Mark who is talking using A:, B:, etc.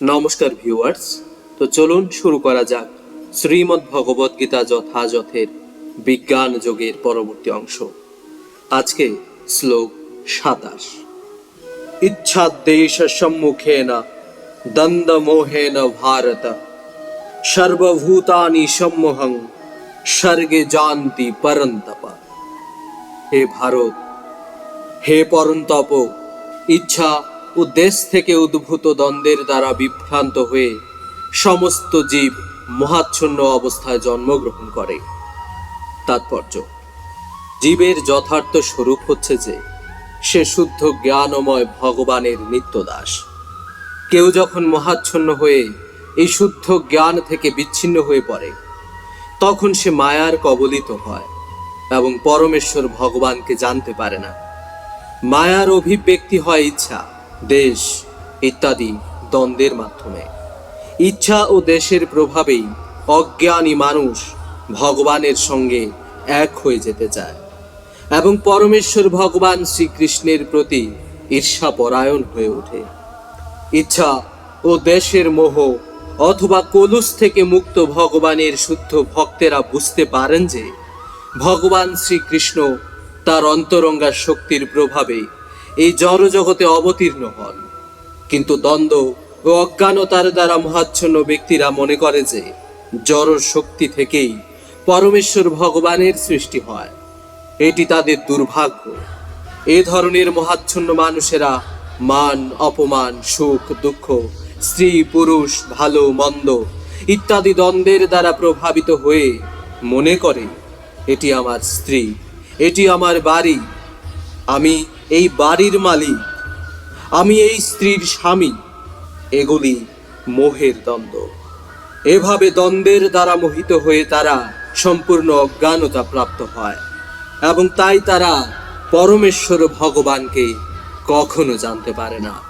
A: নমস্কার ভিউয়ার্স। তো চলুন শুরু করা যাক শ্রীমদ্ ভগবদ গীতা যথাযথের বিজ্ঞান যোগের পরবর্তী অংশ। আজকে শ্লোক সাতাশ। ইচ্ছাদেশ সম্মুখেন দ্বন্দ্ব মোহেন ভারত। সর্বভূতানি সম্মোহং স্বর্গে জানতি পরন্তপ। হে ভারত, হে পরন্তপ, ইচ্ছা ও দেশ থেকে উদ্ভূত দ্বন্দ্বের দ্বারা বিভ্রান্ত হয়ে সমস্ত জীব মহাচ্ছন্ন অবস্থায় জন্মগ্রহণ করে। তাৎপর্য, জীবের যথার্থ স্বরূপ হচ্ছে যে, সে শুদ্ধ জ্ঞানময় ভগবানের নিত্যদাস। কেউ যখন মহাচ্ছন্ন হয়ে এই শুদ্ধ জ্ঞান থেকে বিচ্ছিন্ন হয়ে পড়ে, তখন সে মায়ার কবলিত হয় এবং পরমেশ্বর ভগবানকে জানতে পারে না। মায়ার অভিব্যক্তি হয় ইচ্ছা দেশ ইত্যাদি দ্বন্দ্বের মাধ্যমে। ইচ্ছা ও দেশের প্রভাবেই অজ্ঞানী মানুষ ভগবানের সঙ্গে এক হয়ে যেতে চায় এবং পরমেশ্বর ভগবান শ্রীকৃষ্ণের প্রতি ঈর্ষাপরায়ণ হয়ে ওঠে। ইচ্ছা ও দেশের মোহ অথবা কলুষ থেকে মুক্ত ভগবানের শুদ্ধ ভক্তেরা বুঝতে পারেন যে ভগবান শ্রীকৃষ্ণ তার অন্তরঙ্গা শক্তির প্রভাবে এই জড়জগতে অবতীর্ণ হন। কিন্তু দ্বন্দ্ব ও অজ্ঞানতার দ্বারা মহাচ্ছন্ন ব্যক্তিরা মনে করে যে জড় শক্তি থেকেই পরমেশ্বর ভগবানের সৃষ্টি হয়। এটি তাদের দুর্ভাগ্য। এ ধরনের মহাচ্ছন্ন মানুষেরা মান, অপমান, সুখ, দুঃখ, স্ত্রী, পুরুষ, ভালো, মন্দ ইত্যাদি দ্বন্দ্বের দ্বারা প্রভাবিত হয়ে মনে করে, এটি আমার স্ত্রী, এটি আমার বাড়ি, আমি এই বাড়ির মালিক। আমি এই স্ত্রীর স্বামী। এগুলি মোহের দ্বন্দ্ব। এভাবে দ্বন্দ্বের দ্বারা মোহিত হয়ে তারা সম্পূর্ণ অজ্ঞানতা প্রাপ্ত হয় এবং তাই তারা পরমেশ্বর ভগবানকে কখনো জানতে পারে না।